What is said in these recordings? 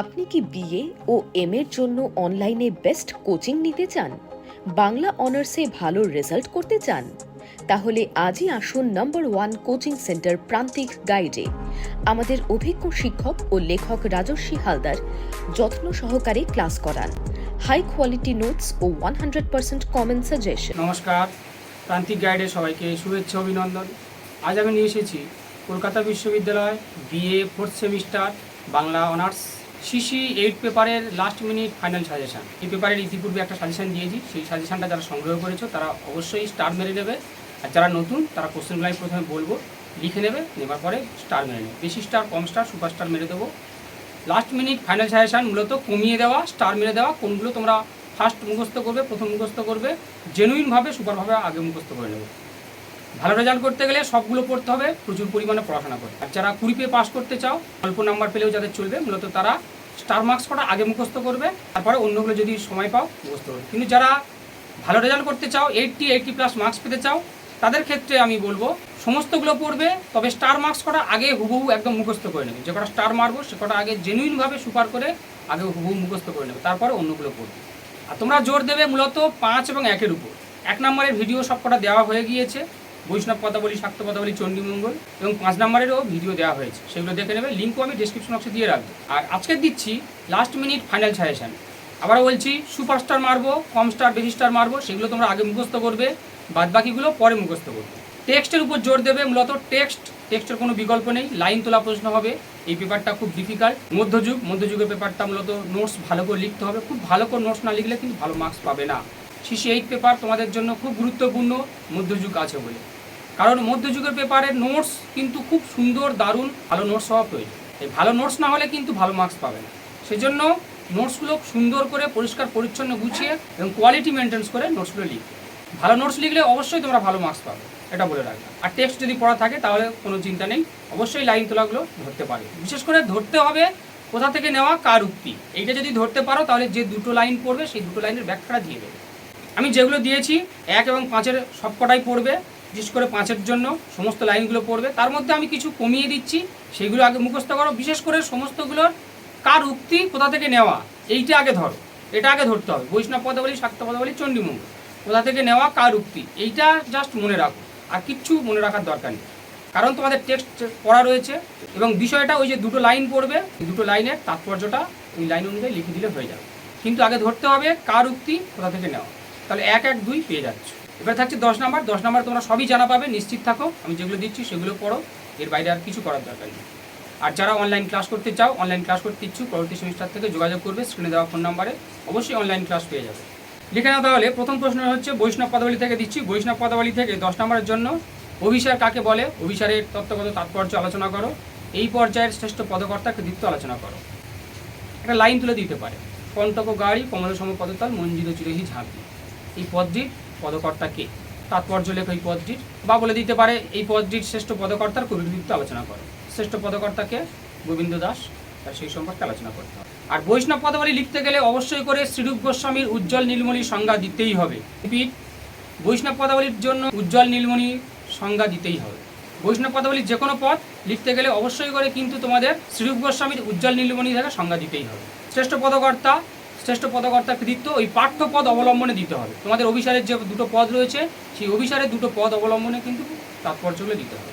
আপনি কি বিএ ও এম এর জন্য অনলাইনে বেস্ট কোচিং নিতে চান? বাংলা অনার্সে ভালো রেজাল্ট করতে চান? তাহলে আজই আসুন নম্বর ওয়ান কোচিং সেন্টার প্রান্তিক গাইডে। আমাদের অভিজ্ঞ শিক্ষক ও লেখক রাজস্বী হালদার যত্ন সহকারে ক্লাস করান। হাই কোয়ালিটি নোটস ও one hundred percent common suggestion. নমস্কার, প্রান্তিক গাইডে সবাইকে শুভেচ্ছা, অভিনন্দন। আজ আমি নিয়ে এসেছি কলকাতা বিশ্ববিদ্যালয় BA fourth semester, Bangla honours. CC eight পেপারের লাস্ট মিনিট ফাইনাল সাজেশান এই পেপারের ইতিপূর্বে একটা সাজেশান দিয়েছি, সেই সাজেশানটা যারা সংগ্রহ করেছ, তারা অবশ্যই স্টার মেরে নেবে। আর যারা নতুন, তারা কোশ্চেনগুলো আমি প্রথমে বলব, লিখে নেবে, নেবার পরে স্টার মেরে নেবে। বেশি স্টার কম স্টার সুপার স্টার মেরে দেবো। লাস্ট মিনিট ফাইনাল সাজেশান মূলত কমিয়ে দেওয়া স্টার মেরে দেওয়া, কোনগুলো তোমরা ফার্স্ট মুখস্থ করবে, প্রথম মুখস্থ করবে জেনুইনভাবে সুপারভাবে আগে মুখস্থ করে নেবে। ভালো রেজাল্ট করতে গেলে সবগুলো পড়তে হবে, প্রচুর পরিমাণে পড়াশোনা করতে আর যারা কুড়ি পেয়ে পাস করতে চাও, অল্প নাম্বার পেলেও যাদের চলবে, মূলত তারা স্টার মার্কস কটা আগে মুখস্থ করবে, তারপরে অন্যগুলো যদি সময় পাও মুখস্থ করবে। কিন্তু যারা ভালো রেজাল্ট করতে চাও এইটটি এইটটি প্লাস মার্কস পেতে চাও, তাদের ক্ষেত্রে আমি বলব, সমস্তগুলো পড়বে, তবে স্টার মার্কস কটা আগে হুবহু একদম মুখস্থ করে নেবে। যে কটা স্টার মারবো সে কটা আগে জেনুইনভাবে সুপার করে আগে হুবহু মুখস্থ করে নেবে, তারপরে অন্যগুলো পড়বে। আর তোমরা জোর দেবে মূলত পাঁচ এবং একের উপর। এক নম্বরের ভিডিও সব কটা দেওয়া হয়ে গিয়েছে। বৈষ্ণব পদাবলী, শাক্ত পদাবলী, চণ্ডীমঙ্গল এবং পাঁচ নম্বরেরও ভিডিও দেওয়া হয়েছে। সেগুলো দেখে নেবে লিঙ্কও আমি ডিসক্রিপশন বক্সে দিয়ে রাখব। আর আজকে দিচ্ছি লাস্ট মিনিট ফাইনাল সাজেশন আবারও বলছি সুপার স্টার মারবো, কম স্টার বেশি স্টার মারবো, সেগুলো তোমরা আগে মুখস্থ করবে বাদ বাকিগুলো পরে মুখস্থ করবে। টেক্সটের উপর জোর দেবে মূলত টেক্সট টেক্সটের কোনো বিকল্প নেই লাইন তোলা প্রশ্ন হবে। এই পেপারটা খুব ডিফিকাল্ট মধ্যযুগ, মধ্যযুগের পেপারটা মূলত নোটস ভালো করে লিখতে হবে। খুব ভালো করে নোটস না লিখলে কিন্তু ভালো মার্কস পাবে না। সিসি এইট পেপার তোমাদের জন্য খুব গুরুত্বপূর্ণ মধ্যযুগ আছে বলে। কারণ মধ্যযুগের পেপারের নোটস কিন্তু খুব সুন্দর, দারুণ, ভালো নোটস হওয়া প্রয়োজন। এই ভালো নোটস না হলে কিন্তু ভালো মার্কস পাবে না। সেজন্য নোটসগুলো সুন্দর করে, পরিষ্কার, পরিচ্ছন্ন গুছিয়ে এবং কোয়ালিটি মেনটেন্স করে নোটসগুলো লিখবে। ভালো নোটস লিখলে অবশ্যই তোমরা ভালো মার্কস পাবে, এটা বলে রাখবে আর টেক্সট যদি পড়া থাকে তাহলে কোনো চিন্তা নেই, অবশ্যই লাইন তোলাগুলো ধরতে পারে। বিশেষ করে ধরতে হবে কোথা থেকে নেওয়া, কার উক্তি। এইটা যদি ধরতে পারো তাহলে যে দুটো লাইন পড়বে সেই দুটো লাইনের ব্যাখ্যাটা দিয়ে দেবে। আমি যেগুলো দিয়েছি, এক এবং পাঁচের সবকটাই পড়বে, বিশেষ করে পাঁচের জন্য সমস্ত লাইনগুলো পড়বে। তার মধ্যে আমি কিছু কমিয়ে দিচ্ছি, সেগুলো আগে মুখস্থ করো। বিশেষ করে সমস্তগুলোর কার উক্তি কোথা থেকে নেওয়া, এইটা আগে ধরো। এটা আগে ধরতে হবে। বৈষ্ণব পদাবলী, শাক্ত পদাবলী, চণ্ডীমঙ্গল। কোথা থেকে নেওয়া, কার উক্তি, এইটা জাস্ট মনে রাখো। আর কিচ্ছু মনে রাখার দরকার নেই। কারণ তোমাদের টেক্সট পড়া রয়েছে এবং বিষয়টা ওই যে দুটো লাইন পড়বে দুটো লাইনের তাৎপর্যটা ওই লাইন অনুযায়ী লিখে দিলে হয়ে যাবে। কিন্তু আগে ধরতে হবে কার উক্তি, কোথা থেকে নেওয়া। তাহলে এক এক দুই পেয়ে যাচ্ছ। এবার থাকছে দশ নাম্বার দশ নাম্বার তোমরা সবই জানা পাবে, নিশ্চিত থাকো। আমি যেগুলো দিচ্ছি সেগুলো পড়ো, এর বাইরে আর কিছু করার দরকার নেই। আর যারা অনলাইন ক্লাস করতে চাও অনলাইন ক্লাস করতে ইচ্ছুক, পরবর্তী সেমিস্টার থেকে যোগাযোগ করবে স্ক্রিনে দেওয়া ফোন নাম্বারে অবশ্যই অনলাইন ক্লাস পেয়ে যাবে। লিখে নাও তাহলে, প্রথম প্রশ্ন হচ্ছে বৈষ্ণব পদাবলী থেকে দিচ্ছি। বৈষ্ণব পদাবলী থেকে দশ নম্বরের জন্য অভিসার কাকে বলে? অভিসারের তত্ত্বগত তাৎপর্য আলোচনা করো। এই পর্যায়ের শ্রেষ্ঠ পদকর্তা কৃতিত্ব আলোচনা করো। একটা লাইন তুলে দিতে পারে। কণ্টক গাড়ি কমল সম পদতল, মঞ্জিত চিরহি ঝাঁপি। এই পদটির পদকর্তা কে? তাৎপর্য লেখ এই পদটির। বা বলে দিতে পারে, এই পদটির শ্রেষ্ঠ পদকর্তার কবিকৃতিত্ব আলোচনা করো। শ্রেষ্ঠ পদকর্তাকে গোবিন্দ দাস। তার সেই সম্পর্কে আলোচনা করতে হবে। আর বৈষ্ণব পদাবলী লিখতে গেলে অবশ্যই করে শ্রীরূপ গোস্বামীর উজ্জ্বল নীলমণি সংজ্ঞা দিতেই হবে। বৈষ্ণব পদাবলীর জন্য উজ্জ্বল নীলমণি সংজ্ঞা দিতেই হবে। বৈষ্ণব পদাবলীর যে কোনো পদ লিখতে গেলে অবশ্যই করে কিন্তু তোমাদের শ্রীরূপ গোস্বামীর উজ্জ্বল নীলমণি থেকে সংজ্ঞা দিতেই হবে। শ্রেষ্ঠ পদকর্তা শ্রেষ্ঠ পদকর্তা কৃতিত্ব ওই পাঠ্য পদ অবলম্বনে দিতে হবে। তোমাদের অভিসারের যে দুটো পদ রয়েছে, সেই অভিসারের দুটো পদ অবলম্বনে কিন্তু তাৎপর্যগুলো দিতে হবে।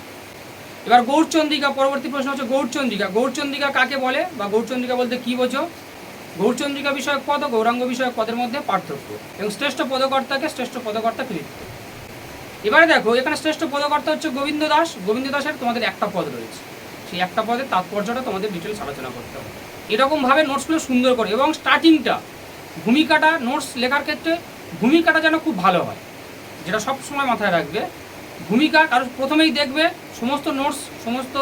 এবার গৌরচন্দ্রিকা পরবর্তী প্রশ্ন হচ্ছে গৌরচন্দ্রিকা গৌরচন্দ্রিকা কাকে বলে বা গৌরচন্দ্রিকা বলতে কি বোঝো? গৌরচন্দ্রিকা বিষয়ক পদ ও গৌরাঙ্গ বিষয়ক পদের মধ্যে পার্থক্য এবং শ্রেষ্ঠ পদকর্তাকে শ্রেষ্ঠ পদকর্তা কৃতিত্ব। এবারে দেখো, এখানে শ্রেষ্ঠ পদকর্তা হচ্ছে গোবিন্দ দাস। গোবিন্দ দাসের তোমাদের একটা পদ রয়েছে। সেই একটা পদের তাৎপর্যটা তোমাদের ডিটেলস আলোচনা করতে হবে। এরকমভাবে নোটসগুলো সুন্দর করে এবং স্টার্টিংটা ভূমিকাটা নোটস লেখার ক্ষেত্রে ভূমিকাটা যেন খুব ভালো হয়, যেটা সব সময় মাথায় রাখবে। ভূমিকা কারণ প্রথমেই দেখবে, সমস্ত নোটস সমস্ত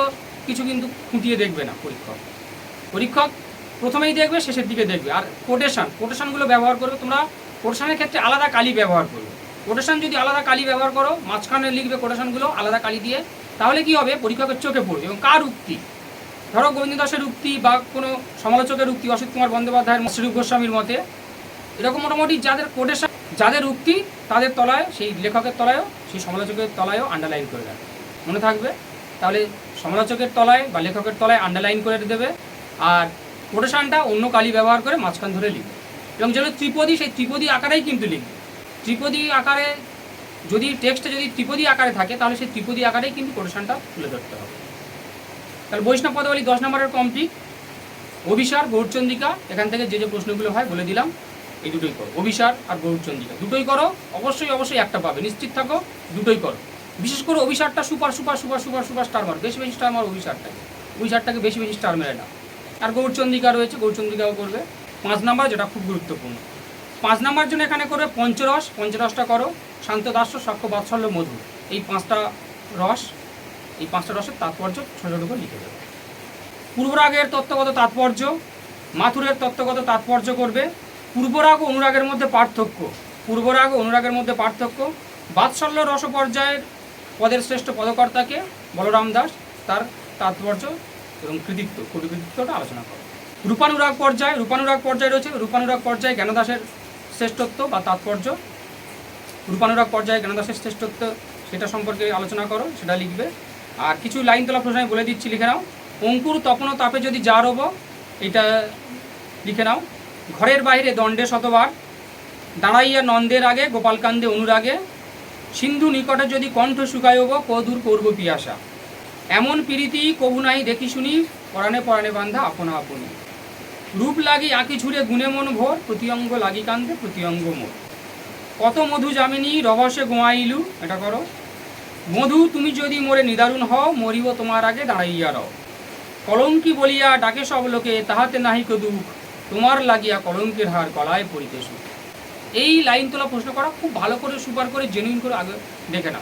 কিছু কিন্তু খুঁটিয়ে দেখবে না পরীক্ষক। পরীক্ষক প্রথমেই দেখবে, শেষের দিকে দেখবে। আর কোটেশন কোটেশনগুলো ব্যবহার করবে তোমরা কোটেশনের ক্ষেত্রে আলাদা কালি ব্যবহার করবে। কোটেশন যদি আলাদা কালি ব্যবহার করো, মাঝখানে লিখবে কোটেশনগুলো আলাদা কালি দিয়ে, তাহলে কি হবে? পরীক্ষকের চোখে পড়বে। এবং কার উক্তি? ধরো গোবিন্দ দাসের উক্তি বা কোনো সমালোচকের উক্তি, অসিত কুমার বন্দ্যোপাধ্যায়ের শ্রী গোস্বামীর মতে, এরকম মোটামুটি যাদের কোটেশন যাদের উক্তি তাদের তলায়, সেই লেখকের তলায়ও, সেই সমালোচকের তলায়ও আন্ডারলাইন করে দেবে। মনে থাকবে? তাহলে সমালোচকের তলায় বা লেখকের তলায় আন্ডারলাইন করে দেবে। আর কোটেশনটা অন্য কালি ব্যবহার করে মাঝখান ধরে লিখবে। এবং যেন ত্রিপদী, সেই ত্রিপদী আকারেই কিন্তু লিখবে। ত্রিপদী আকারে যদি টেক্সটে যদি ত্রিপদী আকারে থাকে, তাহলে সেই ত্রিপদী আকারেই কিন্তু কোটেশনটা তুলে ধরতে হবে। তাহলে বৈষ্ণব পদাবলী দশ নম্বরের কমপ্লিট অভিসার, গৌরচন্দ্রিকা, এখান থেকে যে যে প্রশ্নগুলো হয় বলে দিলাম, এই দুটোই করো। অভিসার আর গৌরচন্দ্রিকা, দুটোই করো, অবশ্যই অবশ্যই একটা পাবে। নিশ্চিত থাকো, দুটোই করো। বিশেষ করে অভিসারটা super super super super super star মার বেশি বেশি স্টার মার অভিসারটাকে অভিসারটাকে বেশি বেশি স্টার মেরে না আর গৌরচন্দ্রিকা রয়েছে, গৌরচন্দ্রিকাও করবে। পাঁচ নাম্বার, যেটা খুব গুরুত্বপূর্ণ। পাঁচ নাম্বার জন্য এখানে করবে পঞ্চরস, পঞ্চরসটা করো। শান্ত দাস্য সক্ষ বাৎসল্য, মধু। এই পাঁচটা রস, এই পাঁচটা রসের তাৎপর্য ছোটো ছোটো করে লিখে দেবে। পূর্বরাগের তত্ত্বগত তাৎপর্য, মাথুরের তত্ত্বগত তাৎপর্য করবে। পূর্বরাগ ও অনুরাগের মধ্যে পার্থক্য। পূর্বরাগ ও অনুরাগের মধ্যে পার্থক্য। বাৎসল্য রস পর্যায়ের পদের শ্রেষ্ঠ পদকর্তাকে বলরাম দাস, তার তাৎপর্য এবং কৃতিত্ব কৃতিত্বটা আলোচনা করে। রূপানুরাগ পর্যায়, রূপানুরাগ পর্যায়ে রয়েছে। রূপানুরাগ পর্যায়ে জ্ঞানদাসের শ্রেষ্ঠত্ব বা তাৎপর্য? রূপানুরাগ পর্যায়ে জ্ঞানদাসের শ্রেষ্ঠত্ব, সেটা সম্পর্কে আলোচনা করো, সেটা লিখবে। আর কিছু লাইন তোলা প্রশ্ন আমি বলে দিচ্ছি, লিখে নাও। অঙ্কুর তপন তাপে যদি যা রব, এটা লিখে নাও। ঘরের বাইরে দণ্ডে শতবার, দাঁড়াইয়া নন্দের আগে গোপালকান্দে অনুরাগে, সিন্ধু নিকটে যদি কণ্ঠ শুকায়ব কদূর করব পিয়াসা। এমন প্রীতি কবু নাই, দেখি শুনি, পরাণে পরাণে বান্ধা আপনা আপনি। রূপ লাগি আঁকি ছুড়ে গুণে মন ভোর, প্রতিঅঙ্গ লাগি কান্দে, প্রতিঅঙ্গ মোর। কত মধু জামিনী রভসে গোয়াইলু, এটা করো। মধু, তুমি যদি মোরে নিদারুণ হও, মরিব তোমার আগে দাঁড়াইয়া রও। কলঙ্কি বলিয়া ডাকে সব লোকে, তাহাতে নাহিক দুঃখ। তোমার লাগিয়া কলঙ্কের হার গলায় পড়িতে সুখ। এই লাইন তোলা প্রশ্ন করা খুব ভালো করে, সুপার করে জেনুইন করে আগে দেখে নাও।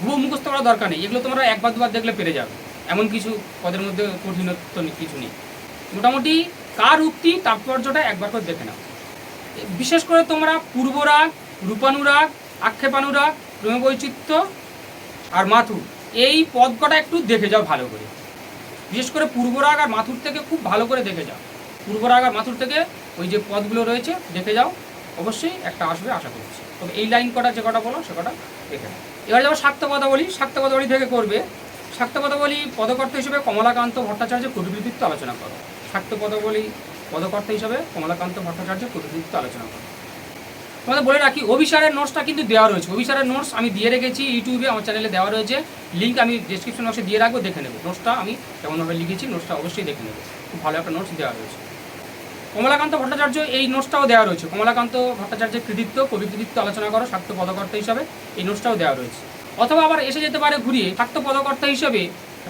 ভুয়ো মুখস্থ করা দরকার নেই। এগুলো তোমরা একবার দুবার দেখলে পেরে যাবে। এমন কিছু পদের মধ্যে কঠিনত্ব কিছু নেই। মোটামুটি কার উক্তি, তাৎপর্যটা একবার করে দেখে নাও। বিশেষ করে তোমরা পূর্বরাগ, রূপানুরাগ, আক্ষেপানুরাগ প্রেমবৈচিত্র্য আর মাথুর এই পদ কটা একটু দেখে যাও ভালো করে। বিশেষ করে পূর্বরাগ আর মাথুর থেকে খুব ভালো করে দেখে যাও। পূর্বরাগ আর মাথুর থেকে ওই যে পদগুলো রয়েছে, দেখে যাও। অবশ্যই একটা আসবে, আশা করছি। তবে এই লাইন কটা, যে কটা বলো, সে কটা দেখে নাও। এবার যাব শাক্ত পদাবলী শাক্ত পদাবলী থেকে করবে। শাক্ত পদাবলী পদকর্তা হিসেবে কমলাকান্ত ভট্টাচার্য কবিকৃতিত্ব আলোচনা করো। শাক্ত পদাবলী পদকর্তা হিসাবে কমলাকান্ত ভট্টাচার্য কবিকৃতিত্ব আলোচনা করো তোমাদের বলে রাখি, অভিসারের নোটসটা কিন্তু দেওয়া রয়েছে। অভিসারের নোটস আমি দিয়ে রেখেছি ইউটিউবে আমার চ্যানেলে দেওয়া রয়েছে। লিঙ্ক আমি ডিসক্রিপশন বক্সে দিয়ে রাখব, দেখে নেব। নোটসটা আমি কেমনভাবে লিখেছি নোটসটা অবশ্যই দেখে নেব। খুব ভালো একটা নোটস দেওয়া রয়েছে। কমলাকান্ত ভট্টাচার্য এই নোটসটাও দেওয়া রয়েছে। কমলাকান্ত ভট্টাচার্যের কৃতিত্ব কবি কৃতিত্ব আলোচনা করো স্বার্থ পদকর্তা হিসাবে এই নোটসটাও দেওয়া রয়েছে। অথবা আবার এসে যেতে পারে ঘুরিয়ে স্বার্থ পদকর্তা হিসেবে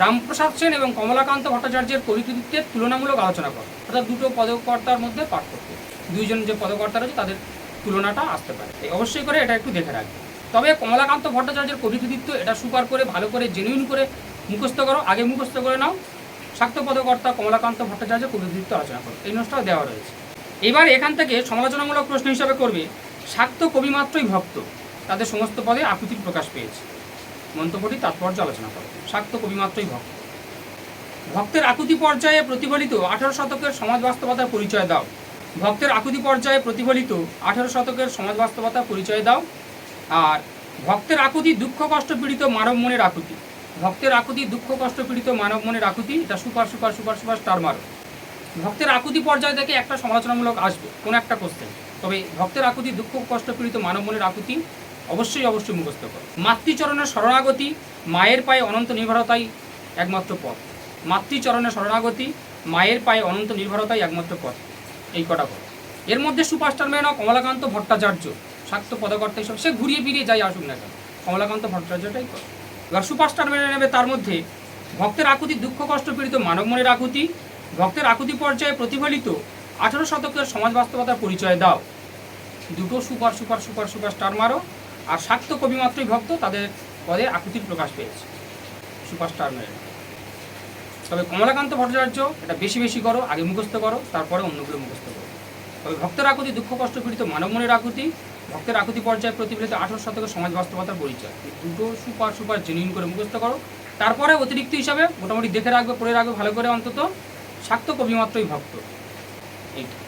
রামপ্রসাদ সেন এবং কমলাকান্ত ভট্টাচার্যের কবি কৃতিত্বের তুলনামূলক আলোচনা করো। অর্থাৎ দুটো পদকর্তার মধ্যে পার্থক্য। দুইজন যে পদকর্তা রয়েছে, তাদের তুলনাটা আসতে পারে। অবশ্যই করে এটা একটু দেখে রাখবে। তবে কমলাকান্ত ভট্টাচার্যের কবি কৃতিত্ব এটা সুপার করে, ভালো করে জেনুইন করে মুখস্থ করো, আগে মুখস্থ করে নাও। শাক্ত পদকর্তা কমলাকান্ত ভট্টাচার্য কবি কৃতিত্ব আলোচনা করো। এই নোটসটাও দেওয়া রয়েছে। এবার এখান থেকে সমালোচনামূলক প্রশ্ন হিসাবে করবে, শাক্ত কবি মাত্রই ভক্ত। তাদের সমস্ত পদে আকুতির প্রকাশ পেয়েছে। মন্তব্যটি তাৎপর্য আলোচনা করো। শাক্ত কবি মাত্রই ভক্ত। ভক্তের আকুতি পর্যায়ে প্রতিফলিত আঠারো শতকের সমাজ বাস্তবতার পরিচয় দাও। ভক্তের আকুতি পর্যায়ে প্রতিফলিত আঠারো শতকের সমাজ বাস্তবতার পরিচয় দাও। আর ভক্তের আকুতি দুঃখ, কষ্ট, পীড়িত, মানব মনের আকুতি। ভক্তের আকুতি দুঃখ, কষ্ট, পীড়িত, মানব মনের আকুতি, এটা super super super super star মারো। ভক্তের আকুতি পর্যায় থেকে একটা সমালোচনামূলক আসবে, কোনো একটা কোশ্চেন তবে ভক্তের আকুতি দুঃখ, কষ্ট, পীড়িত, মানব মনের আকুতি অবশ্যই অবশ্যই মুখস্থ করো। মাতৃচরণের শরণাগতি, মায়ের পায়ে অনন্ত নির্ভরতাই একমাত্র পথ। মাতৃচরণের শরণাগতি, মায়ের পায়ে অনন্ত নির্ভরতাই একমাত্র পথ। এই কটা পথ। এর মধ্যে সুপারস্টার ম্যান কমলাকান্ত ভট্টাচার্য। শাক্ত পদকর্তা হিসেবে সে ঘুরিয়ে ফিরিয়ে যাই আসুক না কেন। কমলাকান্ত ভট্টাচার্যটাই করে এবার সুপারস্টার মেনে নেবে তার মধ্যে ভক্তের আকুতি, দুঃখ, কষ্ট পীড়িত মানব মনের আকুতি। ভক্তের আকুতি পর্যায়ে প্রতিফলিত আঠারো শতকের সমাজ বাস্তবতার পরিচয় দাও। দুটো super super super super star মারো। আর শাক্ত কবি মাত্রই ভক্ত, তাদের পদে আকুতির প্রকাশ পেয়েছে। সুপারস্টার মেরে। তবে কমলাকান্ত ভট্টাচার্য, এটা বেশি বেশি করো, আগে মুখস্থ করো, তারপরে অন্যগুলো মুখস্থ করো। তবে ভক্তের আকুতি, দুঃখ কষ্ট পীড়িত মানব মনের আকুতি, ভক্তের আকুতি পর্যায়ে প্রতিফলিত আঠারো শতকের সমাজ বাস্তবতার পরিচয়। এই দুটো সুপার সুপার জেনুইন করে মুখস্থ করো। তারপরে অতিরিক্ত হিসাবে মোটামুটি দেখে রাখবে, পড়ে রাখবে ভালো করে অন্তত শাক্ত কবি মাত্রই ভক্ত। এইটা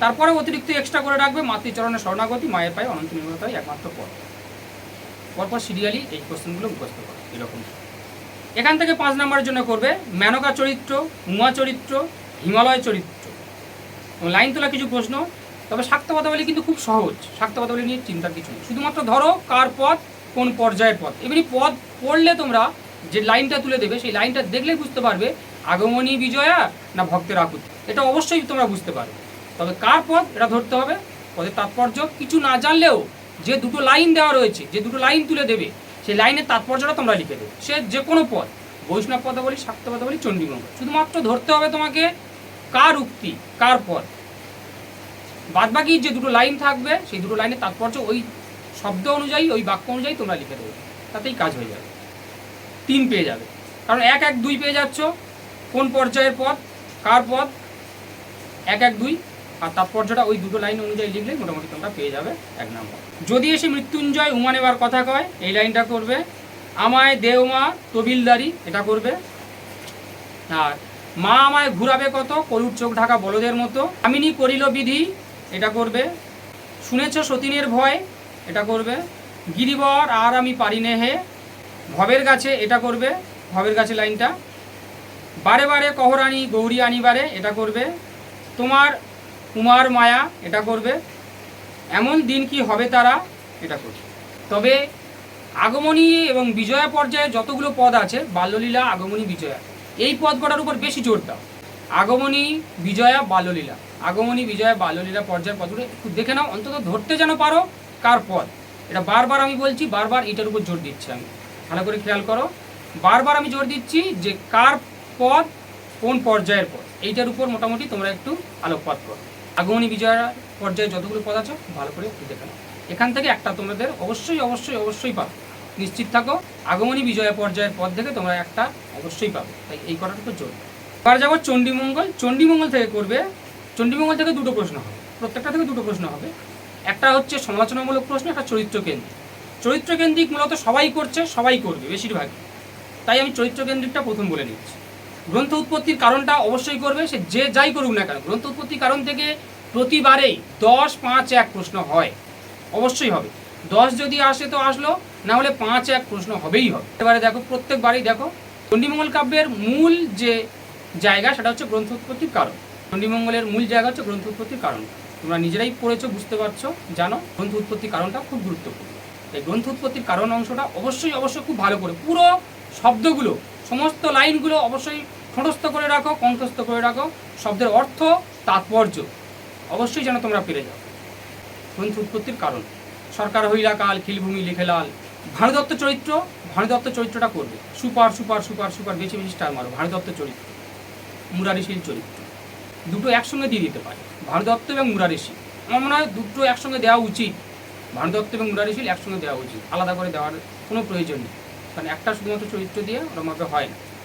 তারপরে অতিরিক্ত এক্সট্রা করে রাখবে মাতৃচরণের শরণাগতি, মায়ের পায়ে অনন্ত নির্ভরতাই একমাত্র পথ। পরপর সিরিয়ালি এই কোশ্চেনগুলো মুখস্থ করো, এরকম। এখান থেকে পাঁচ নম্বরের জন্য করবে, মেনকা চরিত্র, উমা চরিত্র, হিমালয় চরিত্র। লাইন তোলা কিছু প্রশ্ন, তবে শাক্ত কিন্তু খুব সহজ, শাক্ত নিয়ে চিন্তার কিছু নেই। শুধুমাত্র ধরো কার পথ, কোন পর্যায়ের পথ। এমনি পদ পড়লে তোমরা যে লাইনটা তুলে দেবে, সেই লাইনটা দেখলে বুঝতে পারবে আগমনী বিজয়া না ভক্তের আকুতি। এটা অবশ্যই তোমরা বুঝতে পারবে। তবে কার পথ? এটা ধরতে হবে। পদের তাৎপর্য কিছু না জানলেও যে দুটো লাইন দেওয়া রয়েছে, যে দুটো লাইন তুলে দেবে, সেই লাইনের তাৎপর্যটা তোমরা লিখে দেবে। সে যে কোনো পথ, বৈষ্ণব পদাবলী, শাক্ত পদাবলী চণ্ডীমঙ্গল শুধুমাত্র ধরতে হবে তোমাকে কার উক্তি, কার পদ বাদবাকি যে দুটো লাইন থাকবে, সেই দুটো লাইনের তাৎপর্য ওই শব্দ অনুযায়ী, ওই বাক্য অনুযায়ী তোমরা লিখে দেবে। তাতেই কাজ হয়ে যাবে। তিন পেয়ে যাবে। কারণ এক এক দুই পেয়ে যাচ্ছ। কোন পর্যায়ের পথ, কার পথ? এক এক দুই। আর তাৎপর্যটা ওই দুটো লাইন অনুযায়ী লিখলে মোটামুটি তোমরা পেয়ে যাবে এক নম্বর যদি এসে মৃত্যুঞ্জয় উমা নেবার কথা কয়, এই লাইনটা করবে, আমায় দেওমা তবিলদারি। এটা করবে। আর, মা আমায় ঘুরাবে কত? করুর চোখ ঢাকা বলদের মতো। আমিনি করিল বিধি, এটা করবে। শুনেছ সতীনের ভয়? এটা করবে। গিরিবর, আর আমি পারি নে হে। ভবের গাছে, এটা করবে। ভবের গাছে লাইনটা বারে বারে কহরানি, গৌরী আনিবারে, এটা করবে। তোমার কুমার মায়া এটা করবে। এমন দিন কি হবে তারা, এটা করবে। তবে আগমনী এবং বিজয়া পর্যায়ে যতগুলো পদ আছে, বাল্যলীলা, আগমনী, বিজয়া, এই পদ কটার উপর বেশি জোর দাও। আগমনী, বিজয়া, বাল্যলীলা। আগমনী, বিজয়া, বাল্যলীলা পর্যায়ের পদগুলো একটু দেখে নাও, অন্তত ধরতে যেন পারো কার পদ। এটা বারবার আমি বলছি, বারবার এটার উপর জোর দিচ্ছি আমি। ভালো করে খেয়াল করো। বারবার আমি জোর দিচ্ছি যে কার পদ কোন পর্যায়ের পদ। এইটার উপর মোটামুটি তোমরা একটু আলোকপাত করো। আগমনী বিজয়া পর্যায়ে যতগুলো পদ আছে, ভালো করে দেখে নাও। এখান থেকে একটা তোমাদের অবশ্যই অবশ্যই অবশ্যই পাবে। নিশ্চিত থাকো, আগমনী বিজয়া পর্যায়ের পদ থেকে তোমরা একটা অবশ্যই পাবে। তাই এই করার উপর জোর। এবার যাব চণ্ডীমঙ্গল। চণ্ডীমঙ্গল থেকে করবে, চণ্ডীমঙ্গল থেকে দুটো প্রশ্ন হবে। প্রত্যেকটা থেকে দুটো প্রশ্ন হবে। একটা হচ্ছে সমালোচনামূলক প্রশ্ন, একটা চরিত্র কেন্দ্রিক চরিত্র মূলত সবাই করছে, সবাই করবে বেশিরভাগ তাই আমি চরিত্রকেন্দ্রিকটা প্রথম বলে নিচ্ছি। গ্রন্থ উৎপত্তির কারণটা অবশ্যই করবে, সে যে যাই করুক না কেন, গ্রন্থ উৎপত্তির কারণ থেকে প্রতিবারেই দশ পাঁচ এক প্রশ্ন হয়, অবশ্যই হবে। দশ যদি আসে তো আসলো, না হলে পাঁচ এক প্রশ্ন হবেই হবে। এবারে দেখো, প্রত্যেকবারই দেখো, চণ্ডীমঙ্গল কাব্যের মূল যে জায়গা, সেটা হচ্ছে গ্রন্থ উৎপত্তির কারণ। চণ্ডীমঙ্গলের মূল জায়গা হচ্ছে গ্রন্থ উৎপত্তির কারণ। তোমরা নিজেরাই পড়েছো, বুঝতে পারছ, জানো, গ্রন্থ উৎপত্তির কারণটা খুব গুরুত্বপূর্ণ। এই গ্রন্থ উৎপত্তির কারণ অংশটা অবশ্যই অবশ্যই খুব ভালো করে পুরো শব্দগুলো, সমস্ত লাইনগুলো অবশ্যই ঠোঁটস্থ করে রাখো, কণ্ঠস্থ করে রাখো, শব্দের অর্থ তাৎপর্য। অবশ্যই যেন তোমরা পেরে যাও। গ্রন্থ উৎপত্তির কারণ। সরকার হইলা কাল, খিলভূমি লিখে লাল ভানুদত্ত চরিত্র, ভানুদত্ত চরিত্রটা করবে। সুপার সুপার সুপার সুপার, বেশি বেশি স্টার মারো। ভানুদত্ত চরিত্র। মুরারিশীল চরিত্র। দুটো একসঙ্গে দিয়ে দিতে পারে। ভানুদত্ত এবং মুরারিশীল। আমার মনে হয় দুটো একসঙ্গে দেওয়া উচিত। ভানুদত্ত এবং মুরারিশীল একসঙ্গে দেওয়া উচিত। আলাদা করে দেওয়ার কোনো প্রয়োজন নেই। কারণ একটা শুধুমাত্র চরিত্র দিয়ে ওরমভাবে হয় না।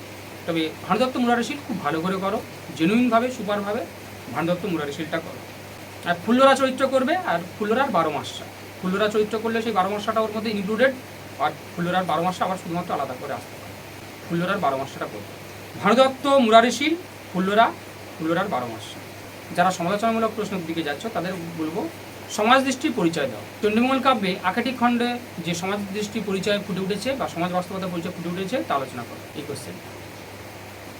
তবে ভানুদত্ত মুরারিশীল খুব ভালো করে করো জেনুইনভাবে সুপারভাবে ভানুদত্ত মুরারিশিলটা করো। আর ফুল্লরা চরিত্র করবে আর ফুল্লরার বারো মাসটা। ফুল্লরা চরিত্র করলে সেই বারো মাসটা ওর মধ্যে ইনক্লুডেড আর ফুল্লরার বারো মাসটা আবার শুধুমাত্র আলাদা করে আসতে পারে। ফুল্লরার বারো মাসটা করবে। ভানুদত্ত মুরারিশীল ফুল্লরা, ফুল্লরার বারো মাস যারা সমালোচনামূলক প্রশ্নের দিকে যাচ্ছ, তাদের বলব, সমাজ দৃষ্টির পরিচয় দাও। চণ্ডীমঙ্গল কাব্যে আকাঠিক খণ্ডে যে সমাজ দৃষ্টির পরিচয় ফুটে উঠেছে বা সমাজ বাস্তবতা পরিচয় ফুটে উঠেছে, তা আলোচনা করো। এই কোশ্চেন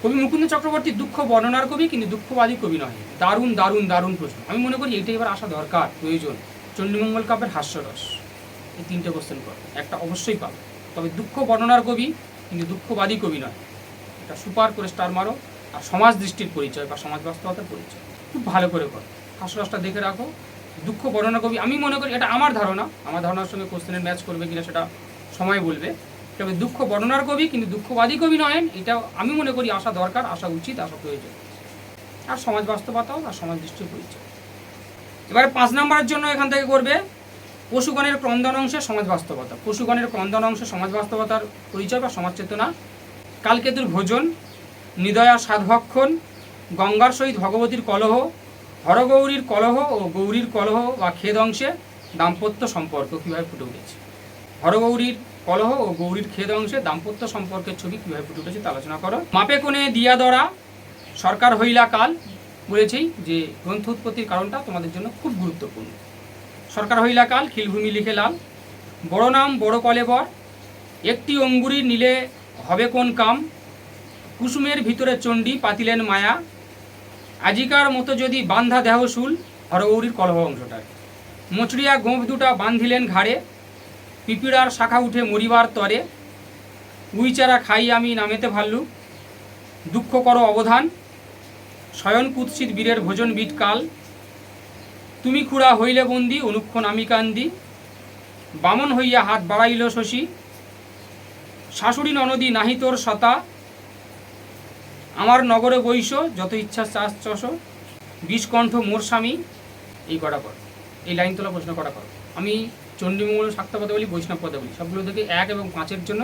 কবি মুকুন্দ চক্রবর্তী দুঃখ বর্ণনার কবি কিন্তু দুঃখবাদী কবি নয়। দারুণ দারুণ দারুণ প্রশ্ন। আমি মনে করি এইটা এবার আসা দরকার, প্রয়োজন। চণ্ডীমঙ্গল কাব্যের হাস্যরস এই তিনটে কোশ্চেন কর। একটা অবশ্যই পাবে। তবে দুঃখ বর্ণনার কবি কিন্তু দুঃখবাদী কবি নয়। এটা সুপার করে স্টার মারো আর সমাজ দৃষ্টির পরিচয় বা সমাজ বাস্তবতার পরিচয়। খুব ভালো করে কর। হাস্যরসটা দেখে রাখো। দুঃখ বর্ণনা কবি, আমি মনে করি এটা আমার ধারণা। আমার ধারণার সঙ্গে কোশ্চেনের ম্যাচ করবে কিনা সেটা সময় বলবে। তবে দুঃখ বর্ণনার কবি কিন্তু দুঃখবাদী কবি নয় এটা আমি মনে করি আসা দরকার আসা উচিত আসা প্রয়োজন। আর সমাজ বাস্তবতাও, আর সমাজ দৃষ্টির পরিচয়। এবারে পাঁচ নাম্বারের জন্য এখান থেকে করবে, পশুগণের ক্রন্দন অংশে সমাজ বাস্তবতা। পশুগণের ক্রন্দন অংশে সমাজ বাস্তবতার পরিচয় বা সমাজ চেতনা। কালকেতুর ভোজন, নিদয়া সাধভক্ষণ, গঙ্গার সহিত ভগবতীর কলহ, হরগৌরীর কলহ ও গৌরীর কলহ বা খেদ অংশে দাম্পত্য সম্পর্ক কীভাবে ফুটে উঠেছে। হরগৌরীর কলহ ও গৌরীর খেদ অংশে দাম্পত্য সম্পর্কের ছবি কীভাবে ফুটে উঠেছে তা আলোচনা করো। মাপে কোণে দিয়া দরা, সরকার হইলা কাল বলেছি যে গ্রন্থ উৎপত্তির কারণটা তোমাদের জন্য খুব গুরুত্বপূর্ণ। সরকার হইলা কাল, খিলভূমি লিখে লাল, বড় নাম, বড় কলেবর একটি অঙ্গুরি নিলে হবে কোন কাম, কুসুমের ভিতরে চণ্ডী পাতিলেন মায়া, আজিকার মতো যদি বান্ধা দেহ শুল, হরগৌরীর কলহ অংশটায়। মচড়িয়া গোঁফ দুটা বান্ধিলেন ঘাড়ে পিপিড়ার শাখা উঠে মরিবার তরে উইচারা খাই আমি নামেতে ভাল্লুক দুঃখ করো অবধান, শয়ন কুৎসিত বীরের ভোজন বিট কাল তুমি খুড়া হইলে বন্দি, অনুক্ষণ আমি কান্দি। বামন হইয়া হাত বাড়াইল শশী, শাশুড়ি ননদী নাহি তোর সতা। আমার নগরে বৈশ যত ইচ্ছা চাষ চষ বিষকণ্ঠ মোর স্বামী। এই কটা কর এই লাইন তোলা প্রশ্ন কটা কর আমি চণ্ডীমঙ্গল শাক্ত পদাবলী বৈষ্ণব পদাবলী, সবগুলো থেকে এক এবং পাঁচের জন্য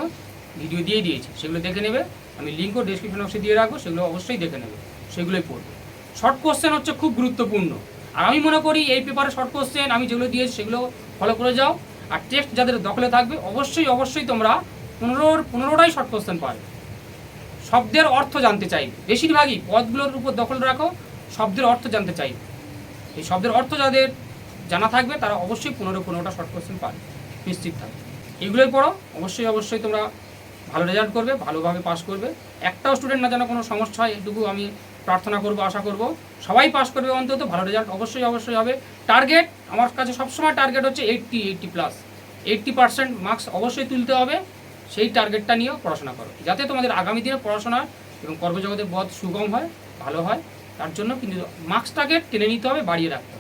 ভিডিও দিয়ে দিয়েছি। সেগুলো দেখে নেবে, আমি লিঙ্কও ডিসক্রিপশন বক্সে দিয়ে রাখব, সেগুলো অবশ্যই দেখে নেবে, সেগুলোই পড়বে। শর্ট কোশ্চেন হচ্ছে খুব গুরুত্বপূর্ণ। আর আমি মনে করি এই পেপারে শর্ট কোশ্চেন আমি যেগুলো দিয়েছি সেগুলো ফলো করে যাও। আর টেক্সট যাদের দখলে থাকবে, অবশ্যই অবশ্যই তোমরা পনেরোর, পনেরোটাই শর্ট কোশ্চেন পাবে। শব্দের অর্থ জানতে চাইবে। বেশিরভাগই পদগুলোর উপর দখল রাখো, শব্দের অর্থ জানতে চাইবে। এই শব্দের অর্থ যাদের জানা থাকবে, তারা অবশ্যই পনেরো পনেরোটা শর্ট কোশ্চেন পাবে। নিশ্চিত থাকবে। এগুলোই পড়ো, অবশ্যই অবশ্যই তোমরা ভালো রেজাল্ট করবে, ভালোভাবে পাস করবে। একটাও স্টুডেন্ট না যেন কোনো সমস্যা হয় এটুকু আমি প্রার্থনা করব, আশা করব। সবাই পাস করবে অন্তত, ভালো রেজাল্ট অবশ্যই অবশ্যই হবে। টার্গেট আমার কাছে সবসময় টার্গেট হচ্ছে eighty eighty plus eighty percent marks অবশ্যই তুলতে হবে। সেই টার্গেটটা নিয়েও পড়াশোনা করো। যাতে তোমাদের আগামী দিনে পড়াশোনা এবং কর্মজগতের পথ সুগম হয়, ভালো হয়। তার জন্য কিন্তু মার্কস টার্গেট টেনে নিতে হবে, বাড়িয়ে রাখতে